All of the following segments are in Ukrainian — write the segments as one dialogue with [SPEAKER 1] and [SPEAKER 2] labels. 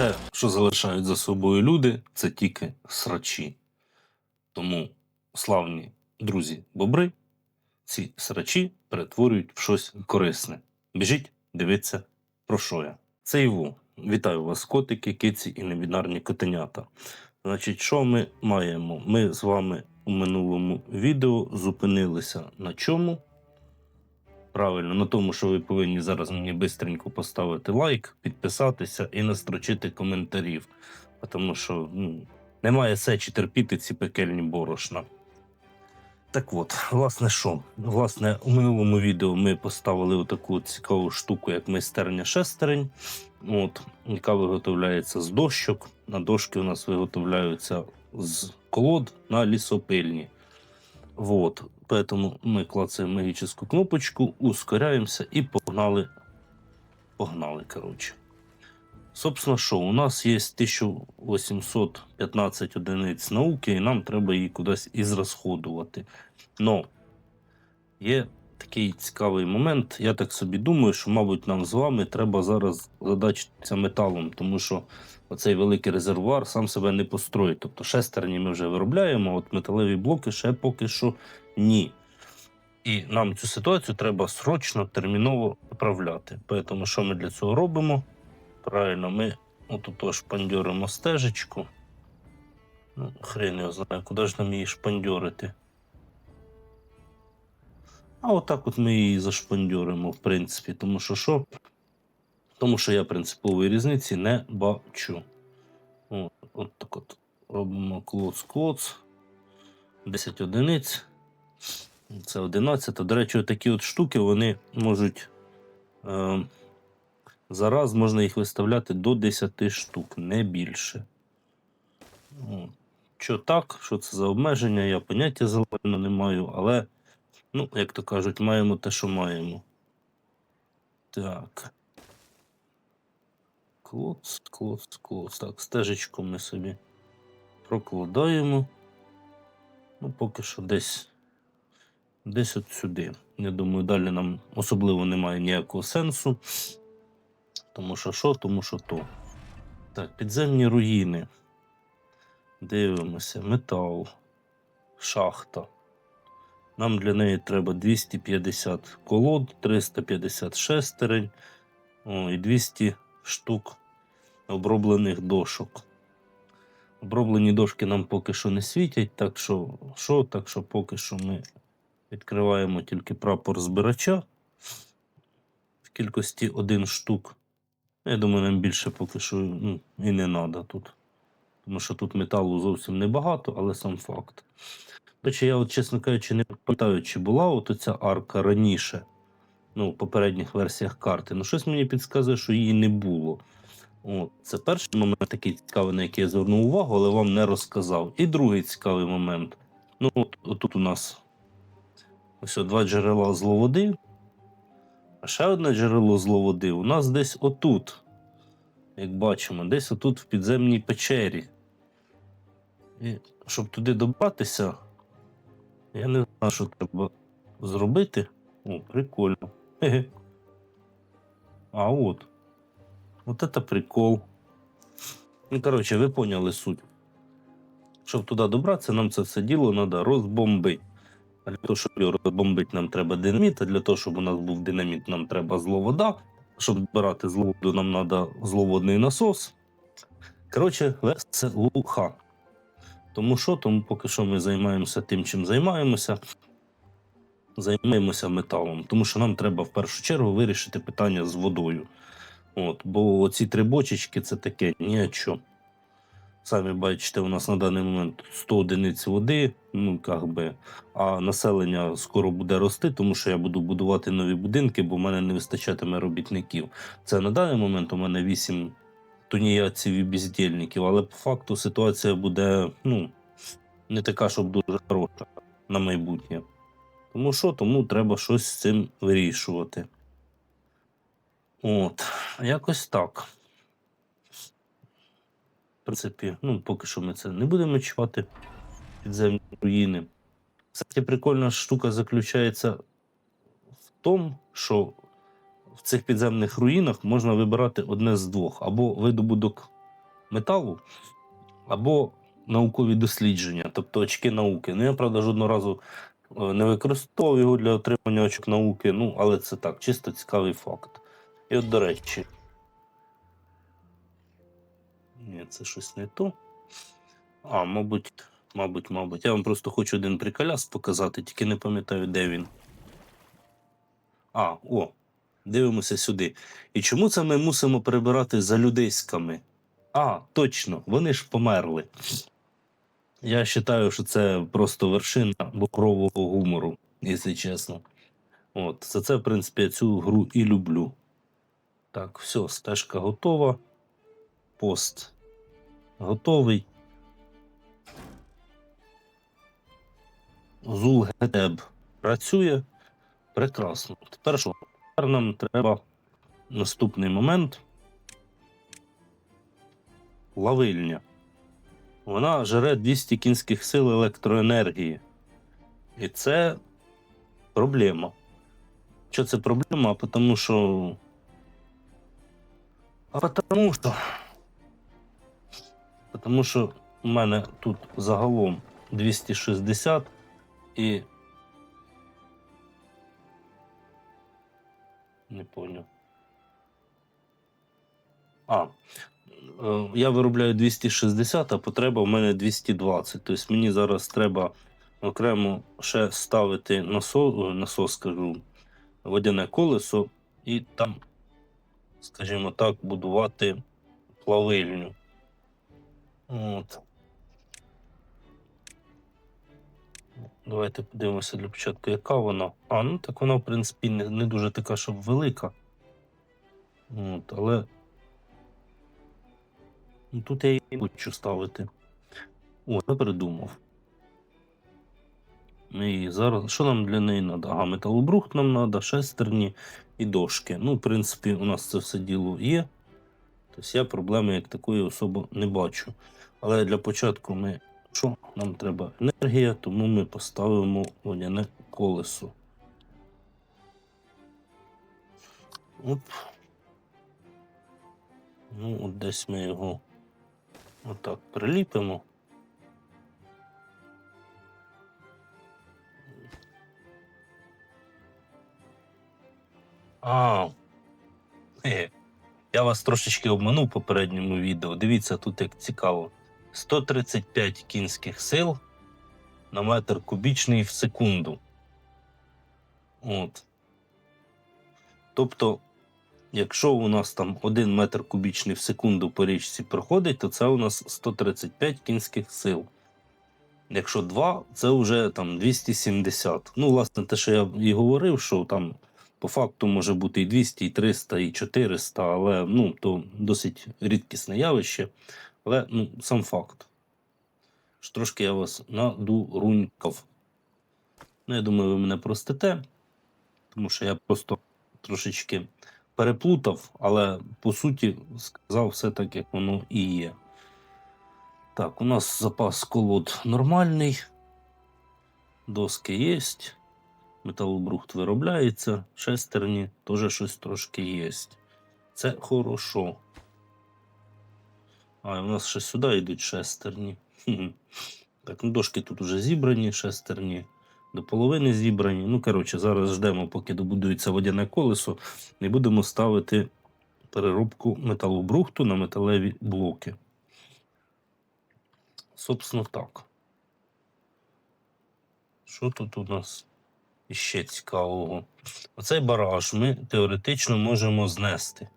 [SPEAKER 1] Все, що залишають за собою люди, це тільки срачі. Тому славні друзі бобри ці срачі перетворюють в щось корисне. Біжіть, дивіться, про що я. Це Іво. Вітаю вас, котики, киці і невінарні котенята. Значить, що ми маємо? Ми з вами у минулому відео зупинилися на чому? Правильно, на тому, що ви повинні зараз мені бистренько поставити лайк, підписатися і настрочити коментарів. Тому що ну, немає сечі терпіти ці пекельні борошна. Так от, власне, що? Власне, у минулому відео ми поставили таку цікаву штуку, як майстерня шестерень, от, яка виготовляється з дощок. На дошки у нас виготовляються з колод на лісопильні. Вот. Поэтому мы клацаем магическую кнопочку, ускоряемся и погнали. Погнали, короче. Собственно, що, у нас є 1815 одиниць науки, і нам треба її кудись ізрасходувати. Но є такий цікавий момент. Я так собі думаю, що, мабуть, нам з вами треба зараз задачитися металом, тому що оцей великий резервуар сам себе не построїть. Тобто шестерні ми вже виробляємо, от металеві блоки ще поки що ні. І нам цю ситуацію треба срочно, терміново виправляти. Тому що ми для цього робимо? Правильно, ми отут шпандьоримо стежечку. Ну, хрен його знає, куди ж нам її шпандьорити. А отак от ми її зашпандьоримо, в принципі, тому що що? Тому що я принципової різниці не бачу. От, от так от робимо клоц-клоц. 10 одиниць. Це 11. До речі, такі от штуки вони можуть. Е, зараз можна їх виставляти до 10 штук, не більше. Що так, що це за обмеження, я поняття зелено не маю, але, ну, як то кажуть, маємо те, що маємо. Так. Клоц, клоц, клоц. Так, стежечку ми собі прокладаємо. Ну, поки що десь. Десь от сюди. Я думаю, далі нам особливо немає ніякого сенсу. Тому що що, тому що то. Так, підземні руїни. Дивимося, метал, шахта. Нам для неї треба 250 колод, 350 шестерень о, і 200 штук оброблених дошок. Оброблені дошки нам поки що не світять, так що, що, так що поки що ми відкриваємо тільки прапор збирача в кількості один штук. Я думаю, нам більше поки що ну, і не треба тут. Тому що тут металу зовсім небагато, але сам факт. Речі, я, от, чесно кажучи, не пам'ятаю, чи була от оця арка раніше, ну, в попередніх версіях карти. Ну, щось мені підказує, що її не було. От, це перший момент такий цікавий, на який я звернув увагу, але вам не розказав. І другий цікавий момент. Ну, от, от тут у нас ось от два джерела зловоди. А ще одне джерело зловоди у нас десь отут. Як бачимо, десь отут в підземній печері. І щоб туди добратися, я не знаю, що треба зробити. О, прикольно. Хе-хе. А от. Вот это прикол. Ну, коротше, ви поняли суть. Щоб туди добратися, нам це все діло треба розбомбити. А для того, щоб його розбомбити, нам треба динаміт, а для того, щоб у нас був динаміт, нам треба зловода. Щоб збирати зловоду, нам треба зловодний насос. Коротше, веселуха. Тому що, тому поки що ми займаємося тим, чим займаємося. Займаємося металом, тому що нам треба в першу чергу вирішити питання з водою. От, бо ці три бочечки це таке ні о чому. Самі бачите, у нас на даний момент 100 одиниць води, ну як би, а населення скоро буде рости, тому що я буду будувати нові будинки, бо в мене не вистачатиме робітників. Це на даний момент у мене 8 туніяців і бездільників, але по факту ситуація буде ну, не така, щоб дуже хороша на майбутнє. Тому що, тому треба щось з цим вирішувати. От, якось так. В принципі, ну, поки що ми це не будемо чіпати підземні руїни. Кстати, прикольна штука заключається в тому, що в цих підземних руїнах можна вибирати одне з двох: або видобуток металу, або наукові дослідження, тобто очки науки. Ну, я, правда, жодного разу е, не використовував його для отримання очок науки, ну, але це так, чисто цікавий факт. І от, до речі. Ні, це щось не то. А, мабуть, мабуть, мабуть. Я вам просто хочу один приколяс показати, тільки не пам'ятаю, де він. А, о, дивимося сюди. І чому це ми мусимо перебирати за людейськами? А, точно, вони ж померли. Я вважаю, що це просто вершина букрового гумору, якщо чесно. От, за це, в принципі, я цю гру і люблю. Так, все, стежка готова. Пост готовий. Зул Гетеб працює. Прекрасно. Тепер що? Нам треба наступний момент. Лавильня. Вона жере 200 кінських сил електроенергії. І це проблема. Що це проблема? А Тому що. А тому що. Тому що у мене тут загалом 260 і. Не поняв. А. е, Я виробляю 260, а потреба в мене 220. Тобто мені зараз треба окремо ще ставити насос, насос скажу, водяне колесо і там, скажімо так, будувати плавильню. От. Давайте подивимося для початку, яка вона. А, ну так вона, в принципі, не, не дуже така, щоб велика. От, але. Ну, тут я її не хочу ставити. О, я придумав. І зараз, що нам для неї треба? Ага, металобрухт нам треба, шестерні і дошки. Ну, в принципі, у нас це все діло є. Тобто я проблеми як такої особо не бачу. Але для початку ми що? Нам треба енергія, тому ми поставимо водяне колесо. Оп. Ну, от десь ми його отак приліпимо. А, е, я вас трошечки обманув в попередньому відео. Дивіться, тут як цікаво. 135 кінських сил на метр кубічний в секунду. От. Тобто, якщо у нас там 1 метр кубічний в секунду по річці проходить, то це у нас 135 кінських сил. Якщо 2, це вже там 270. Ну, власне, те, що я і говорив, що там по факту може бути і 200, і 300, і 400, але ну, то досить рідкісне явище. Але ну, сам факт. Що трошки я вас надурунькав. Ну, я думаю, ви мене простите, тому що я просто трошечки переплутав, але по суті сказав все так, як воно і є. Так, у нас запас колод нормальний. Доски є. Металобрухт виробляється, шестерні теж щось трошки є. Це хорошо. А, у нас ще сюди йдуть шестерні. Так, ну дошки тут уже зібрані, шестерні. До половини зібрані. Ну, коротше, зараз ждемо, поки добудується водяне колесо, і будемо ставити переробку металобрухту на металеві блоки. Собственно, так. Що тут у нас іще цікавого? Оцей бараж ми теоретично можемо знести.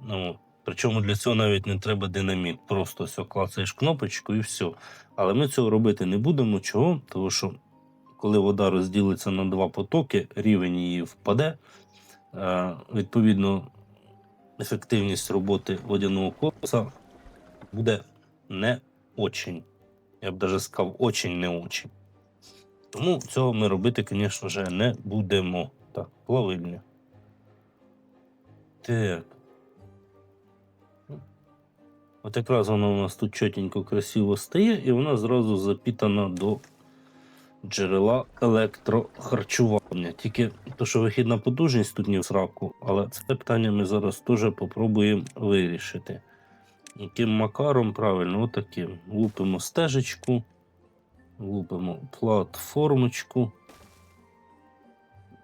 [SPEAKER 1] Ну, Причому для цього навіть не треба динаміт. Просто все клацаєш кнопочку і все. Але ми цього робити не будемо. Чого? Тому що коли вода розділиться на два потоки, рівень її впаде. Е, Відповідно, ефективність роботи водяного колеса буде не очень. Я б навіть сказав, очень не очень. Тому цього ми робити, звісно ж, не будемо. Так, плавильня. Так. От якраз вона у нас тут чотенько красиво стає, і вона зразу запітана до джерела електрохарчування. Тільки то, що вихідна потужність тут не в сраку, але це питання ми зараз теж попробуємо вирішити. Яким макаром правильно, отаким. Лупимо стежечку, лупимо платформочку.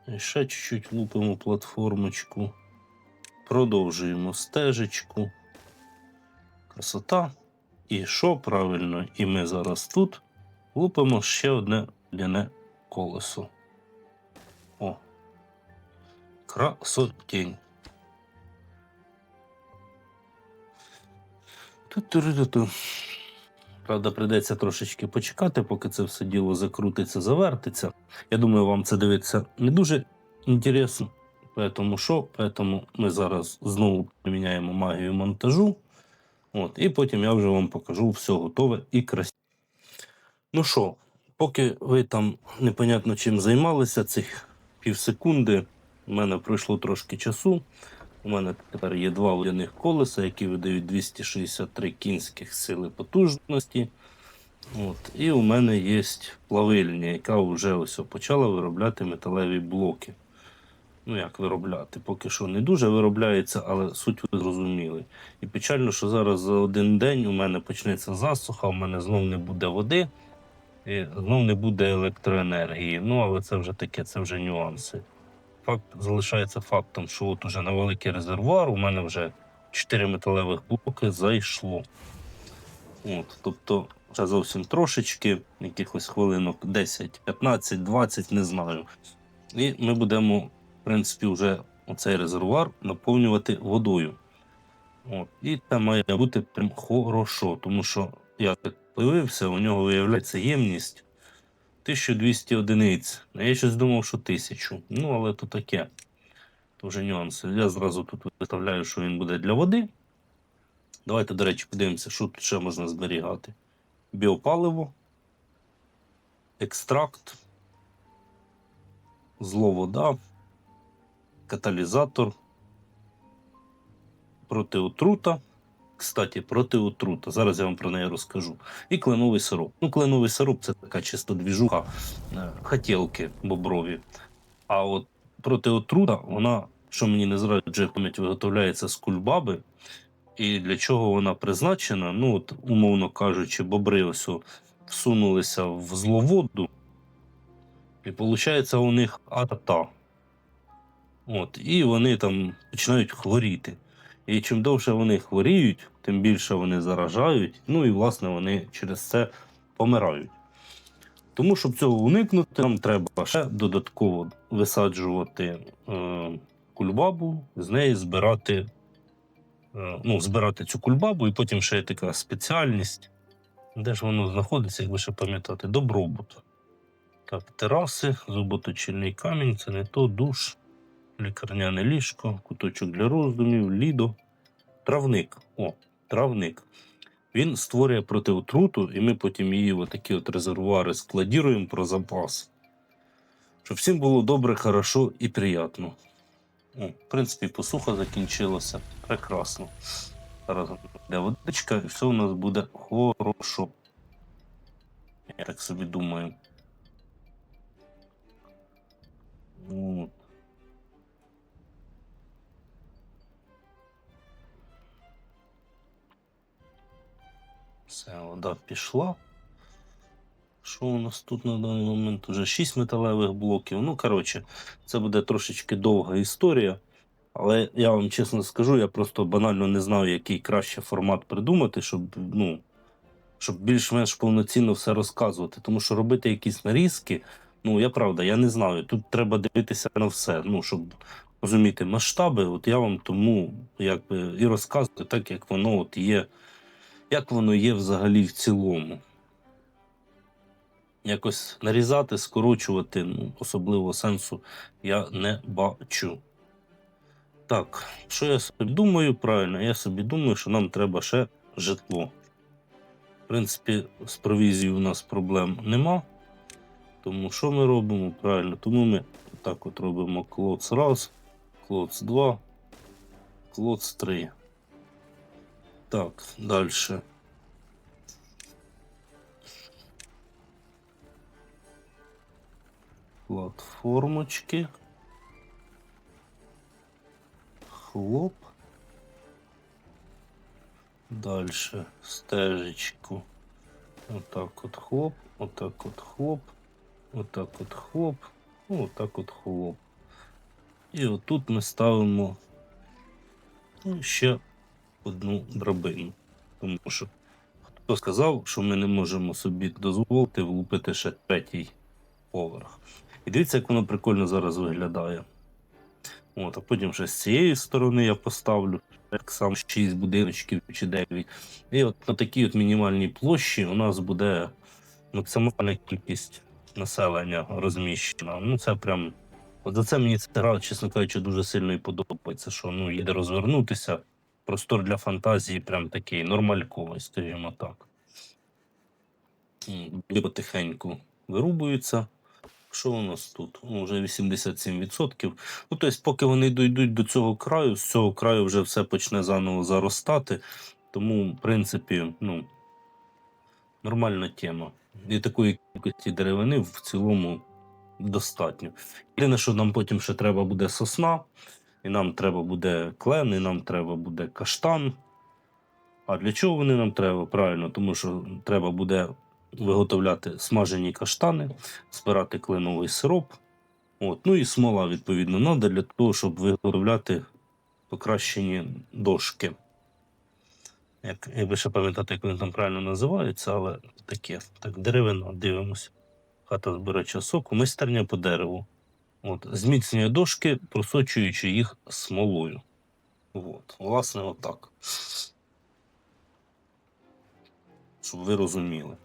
[SPEAKER 1] І ще чуть-чуть лупимо платформочку. Продовжуємо стежечку. Красота. І що правильно? І ми зараз тут лупимо ще одне ляне колесо. О. Красотень. Правда, прийдеться трошечки почекати, поки це все діло закрутиться, завертиться. Я думаю, вам це дивитися не дуже інтересно. Поэтому що? Поэтому ми зараз знову приміняємо магію монтажу. От, і потім я вже вам покажу все готове і красиве. Ну що, поки ви там непонятно чим займалися, цих півсекунди, у мене пройшло трошки часу. У мене тепер є два водяних колеса, які видають 263 кінських сили потужності. От. І у мене є плавильня, яка вже ось почала виробляти металеві блоки. Ну, як виробляти? Поки що не дуже виробляється, але суть ви зрозуміли. І печально, що зараз за один день у мене почнеться засуха, у мене знов не буде води, і знов не буде електроенергії. Ну, але це вже таке, це вже нюанси. Факт залишається фактом, що от уже на великий резервуар у мене вже 4 металевих блоки зайшло. От, тобто, ще зовсім трошечки, якихось хвилинок 10, 15, 20, не знаю. І ми будемо, в принципі, вже оцей резервуар наповнювати водою. От. І це має бути прям хорошо, тому що я так подивився, у нього виявляється ємність 1200 одиниць. Я щось думав, що 1000. Ну, але то таке. То вже нюанси. Я зразу тут виставляю, що він буде для води. Давайте, до речі, подивимося, що тут ще можна зберігати. Біопаливо, екстракт, зловода, каталізатор, протиотрута. Кстати, протиотрута. Зараз я вам про неї розкажу. І кленовий сироп. Ну, кленовий сироп це така чисто двіжуха, е, хотілки боброві. А от протиотрута, вона, що мені не зраджує пам'ять, виготовляється з кульбаби. І для чого вона призначена? Ну, от, умовно кажучи, бобри ось всунулися в зловоду, і виходить у них ата. От, і вони там починають хворіти. І чим довше вони хворіють, тим більше вони заражають, ну і власне вони через це помирають. Тому, щоб цього уникнути, нам треба ще додатково висаджувати е, кульбабу, з неї збирати, е, ну, збирати цю кульбабу, і потім ще є така спеціальність. Де ж воно знаходиться, як ви ще пам'ятати, добробут. Так, тераси, зуботочильний камінь, це не то, душ, лікарняне ліжко, куточок для роздумів, лідо, травник. О, травник. Він створює протиотруту, і ми потім її в такі от резервуари складіруємо про запас. Щоб всім було добре, хорошо і приємно. О, в принципі, посуха закінчилася. Прекрасно. Зараз йде водичка, і все у нас буде хорошо. Я так собі думаю. От. Все, вода пішла. Що у нас тут на даний момент? Уже 6 металевих блоків. Ну, коротше, це буде трошечки довга історія. Але я вам чесно скажу, я просто банально не знав, який краще формат придумати, щоб, ну, щоб більш-менш повноцінно все розказувати. Тому що робити якісь нарізки, ну я правда, я не знаю. Тут треба дивитися на все. Ну, щоб розуміти масштаби, от я вам тому якби і розказую так, як воно от є як воно є взагалі в цілому. Якось нарізати, скорочувати, ну, особливого сенсу я не бачу. Так, що я собі думаю? Правильно, я собі думаю, що нам треба ще житло. В принципі, з провізією у нас проблем нема. Тому що ми робимо? Правильно, тому ми так от робимо клоц раз, клоц 2, клоц 3. Так, далі. Платформочки. Хлоп. Дальше стежечку. Отак от хлоп, отак от хлоп, отак от хлоп, ну, отак от хлоп. І отут ми ставимо ну, ще одну драбину. Тому що хто сказав, що ми не можемо собі дозволити влупити ще третій поверх. І дивіться, як воно прикольно зараз виглядає. От, а потім ще з цієї сторони я поставлю так само 6 будиночків чи 9. І от на такій от мінімальній площі у нас буде максимальна кількість населення розміщена. Ну це прям. От за це мені ця гра, чесно кажучи, дуже сильно і подобається, що ну, їде розвернутися. Простор для фантазії прям такий нормальковий, скажімо так. Люди потихеньку вирубуються. Що у нас тут? Ну, вже 87%. Ну, тобто, поки вони дійдуть до цього краю, з цього краю вже все почне заново заростати. Тому, в принципі, ну, нормальна тема. І такої кількості деревини в цілому достатньо. Єдине, що нам потім ще треба буде сосна, і нам треба буде клен, і нам треба буде каштан. А для чого вони нам треба? Правильно, тому що треба буде виготовляти смажені каштани, збирати кленовий сироп. От. Ну і смола, відповідно, треба для того, щоб виготовляти покращені дошки. Як, як ви ще пам'ятаєте, як вони там правильно називаються, але таке. Так, деревина, дивимося. Хата збирача соку, майстерня по дереву. От, зміцнює дошки, просочуючи їх смолою. От, власне, отак. Щоб ви розуміли.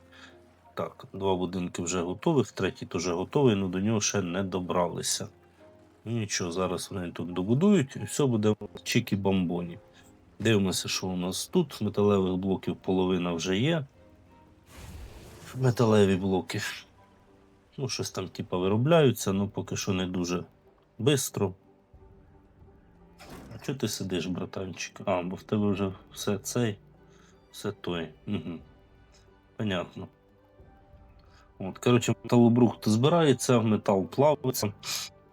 [SPEAKER 1] Так, два будинки вже готових, третій теж готовий, але до нього ще не добралися. Ну нічого, зараз вони тут добудують і все буде чікі бомбоні. Дивимося, що у нас тут. Металевих блоків половина вже є. Металеві блоки. Ну, щось там типа виробляються, але поки що не дуже швидко. А чого ти сидиш, братанчик? А, бо в тебе вже все цей, все той. Угу. Понятно. От, коротше, металобрухт збирається, метал плавиться.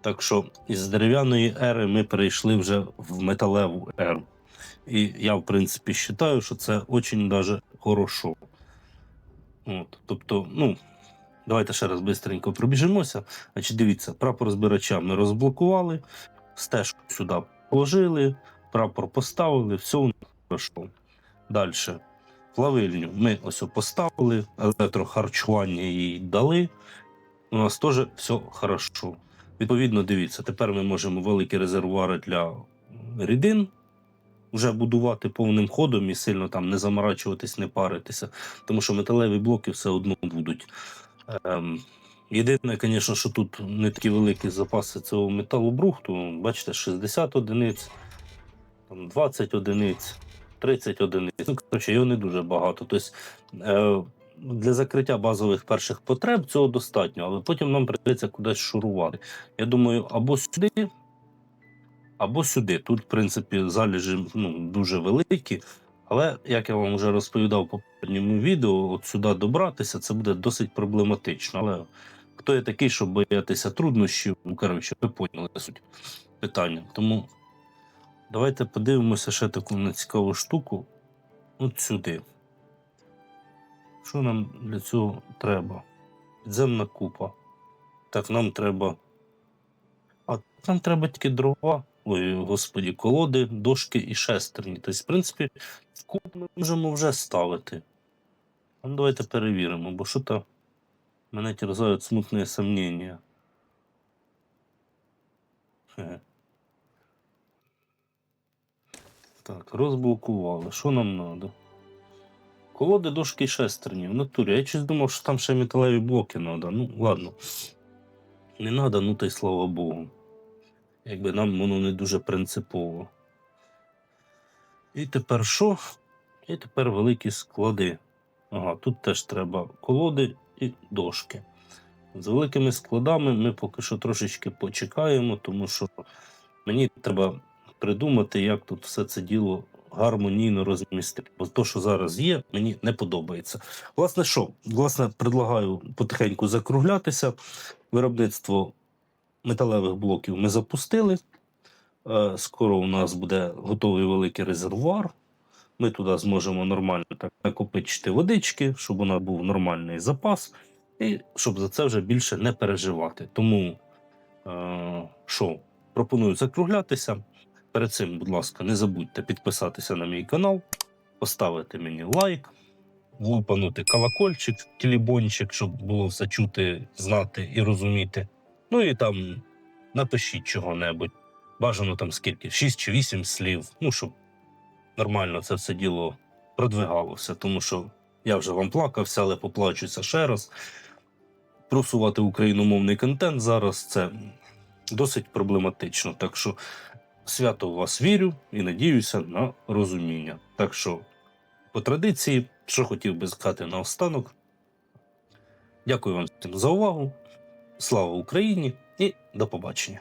[SPEAKER 1] Так що із дерев'яної ери ми перейшли вже в металеву еру. І я, в принципі, вважаю, що це дуже даже хорошо. От, тобто, ну, давайте ще раз швидко пробіжимося. Значить, дивіться, прапор збирача ми розблокували, стежку сюди положили, прапор поставили, все у нас хорошо. Далі. Плавильню ми ось поставили, електрохарчування їй дали. У нас теж все хорошо. Відповідно, дивіться, тепер ми можемо великі резервуари для рідин вже будувати повним ходом і сильно там не заморачуватись, не паритися, тому що металеві блоки все одно будуть. Ем, єдине, звісно, що тут не такі великі запаси цього металобрухту. Бачите, 60 одиниць, там 20 одиниць, 30 одиниць. Ну, коротше, його не дуже багато. Тобто, е, для закриття базових перших потреб цього достатньо, але потім нам прийдеться кудись шурувати. Я думаю, або сюди, або сюди. Тут, в принципі, залежі ну, дуже великі. Але, як я вам вже розповідав в попередньому відео, от сюди добратися це буде досить проблематично. Але хто я такий, щоб боятися труднощів? Ну, коротше, ви поняли суть питання. Тому давайте подивимося ще таку нецікаву штуку. От сюди. Що нам для цього треба? Підземна купа. Так, нам треба. А нам треба тільки дрова. Ой, господі, колоди, дошки і шестерні. Тобто, в принципі, в купу ми можемо вже ставити. Ну, давайте перевіримо, бо що то мене терзають смутні сомнення. Так, розблокували. Що нам треба? Колоди, дошки і шестерні. В натурі. Я щось думав, що там ще металеві блоки треба. Ну, ладно. Не треба, ну та й слава Богу. Якби нам воно не дуже принципово. І тепер що? І тепер великі склади. Ага, тут теж треба колоди і дошки. З великими складами ми поки що трошечки почекаємо, тому що мені треба придумати, як тут все це діло гармонійно розмістити. Бо то, що зараз є, мені не подобається. Власне, що? Власне, предлагаю потихеньку закруглятися. Виробництво металевих блоків ми запустили. Е, Скоро у нас буде готовий великий резервуар. Ми туди зможемо нормально так накопичити водички, щоб у нас був нормальний запас, і щоб за це вже більше не переживати. Тому е, що, пропоную закруглятися. Перед цим, будь ласка, не забудьте підписатися на мій канал, поставити мені лайк, лупанути колокольчик, телебончик, щоб було все чути, знати і розуміти. Ну і там напишіть чого-небудь. Бажано там скільки, 6 чи 8 слів. Ну, щоб нормально це все діло продвигалося, тому що я вже вам плакався, але поплачуся ще раз. Просувати україномовний контент зараз це досить проблематично. Так що свято в вас вірю і надіюся на розуміння. Так що, по традиції, що хотів би сказати наостанок. Дякую вам всім за увагу. Слава Україні і до побачення.